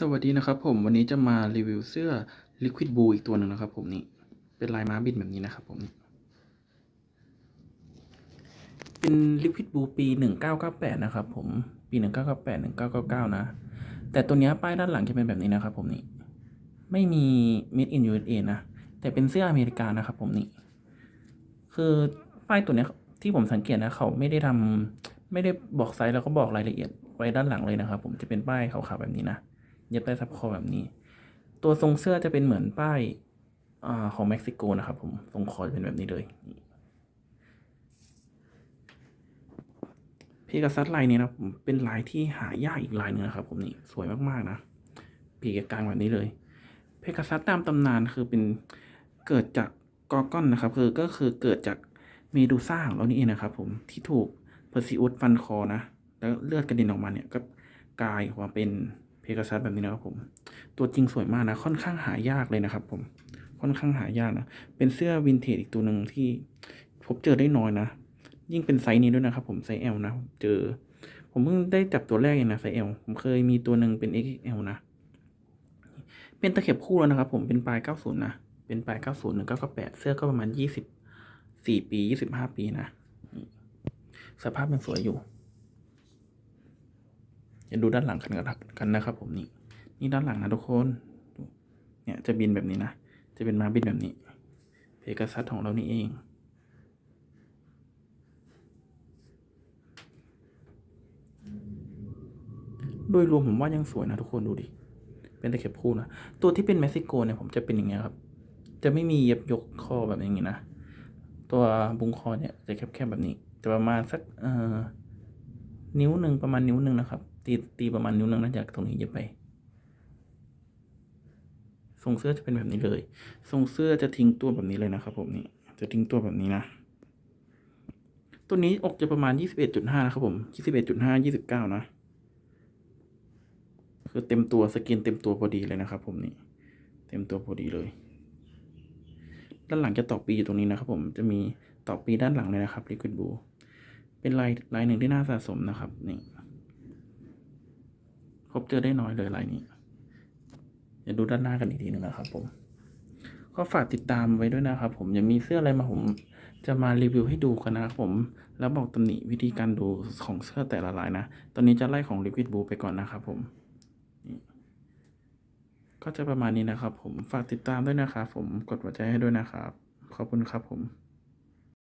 สวัสดีนะครับผมวันนี้จะมารีวิวเสื้อ Liquid Blue อีกตัวหนึ่งนะครับผมนี่เป็นลายม้าบินแบบนี้นะครับผมเป็น Liquid Blue ปี 1998 นะครับผมปี 1998 1999 นะ แต่ตัวนี้ป้ายด้านหลังจะเป็นแบบนี้นะครับผมนี่ไม่มี Made in USA นะ แต่เป็นเสื้ออเมริกานะครับผมนี่คือป้ายตัวนี้ที่ผมสังเกตนะเขาไม่ได้ทำไม่ได้บอกไซส์แล้วก็บอกรายละเอียดไว้ด้านหลังเลยนะครับผมจะเป็นป้ายขาวๆแบบนี้นะ เย็บใต้ซับคอแบบนี้ ตัวทรงเสื้อจะเป็นเหมือนป้ายอาของเม็กซิโกนะครับผมทรงคอจะเป็นแบบนี้เลยนี่เพกาซัสลายนี้นะผมเป็นลายที่หายากอีกลายหนึงนะครับ ผมนี่สวยมากๆนะปีกกลางแบบนี้เลย เพกาซัสตามตำนานคือเป็นเกิดจากกอร์กอนนะครับ คือก็คือเกิดจากเมดูซ่าของเรานี่เองนะครับ ผมที่ถูกเพอร์ซิอุสฟันคอนะ แล้วเลือดกระเด็นออกมาเนี่ยก็กลายออกมาเป็น เพกาซัสแบบนี้นะครับผม ตัวจริงสวยมากนะ ค่อนข้างหายากเลยนะครับ ผม ค่อนข้างหายากนะ เป็นเสื้อวินเทจอีกตัวหนึ่งที่พบเจอได้น้อยนะ ยิ่งเป็นไซส์นี้ด้วยนะครับ ผมไซส์ L นะ เจอ ผมเพิ่งได้จับตัวแรกเองนะไซส์ L ผมเคยมีตัวหนึ่งเป็น XL นะ เป็นตะเข็บคู่แล้วนะครับ ผม เป็นปลาย 90 นะ เป็นปลาย 90 1998 เสื้อก็ประมาณ24ปี 25 ปีนะ สภาพยังสวยอยู่ อยาดูด้านหลังกันกันนะครับ ผมนี่นี่ด้านหลังนะทุกคนเนี่ยจะบินแบบนี้นะจะเป็นมาบินแบบนี้ เพกาซัสของเรานี่เองโดยรวมผมว่ายังสวยนะทุกคนดูดิ เป็นตะเข็บคู่นะ ตัวที่เป็นเม็กซิโกเนี่ยผมจะเป็นอย่างเงี้ยครับ จะไม่มีเย็บยกคอแบบอย่างงี้นะ ตัวบุงคอเนี่ยจะแคบๆแบบนี้ จะประมาณสักเอ่อนิ้วหนึ่งประมาณนิ้วหนึ่งนะครับ ตีตีประมาณนิ้วนึ่งนะจากตรงนี้เย็บไปทรงเสื้อจะเป็นแบบนี้เลยทรงเสื้อจะทิ้งตัวแบบนี้เลยนะครับ ผมนี่จะทิ้งตัวแบบนี้นะ ตัวนี้อกจะประมาณ21.5นะครับผม21.5 29นะ คือเต็มตัวสกินเต็มตัวพอดีเลยนะครับ ผมนี่เต็มตัวพอดีเลย ด้านหลังจะตอกปีอยู่ตรงนี้นะครับ ผมจะมีตอกปีด้านหลังเลยนะครับ Liquid Blue เป็นลายลายหนึ่งที่น่าสะสมนะครับนี่ บเจอได้น้อยเลยลายนี้อย่าดูด้านหน้ากันอีกทีหนึ่งนะครับผม ก็ฝากติดตามไว้ด้วยนะครับ ผมยังมีเสื้ออะไรมาผมจะมารีวิวให้ดูกันนะครับผม แล้วบอกตำหนิวิธีการดูของเสื้อแต่ละลายนะ ตอนนี้จะไล่ของ Liquid Blue ไปก่อนนะครับผม ก็จะประมาณนี้นะครับผม ฝากติดตามด้วยนะครับผม กดหัวใจให้ด้วยนะครับ ขอบคุณครับผม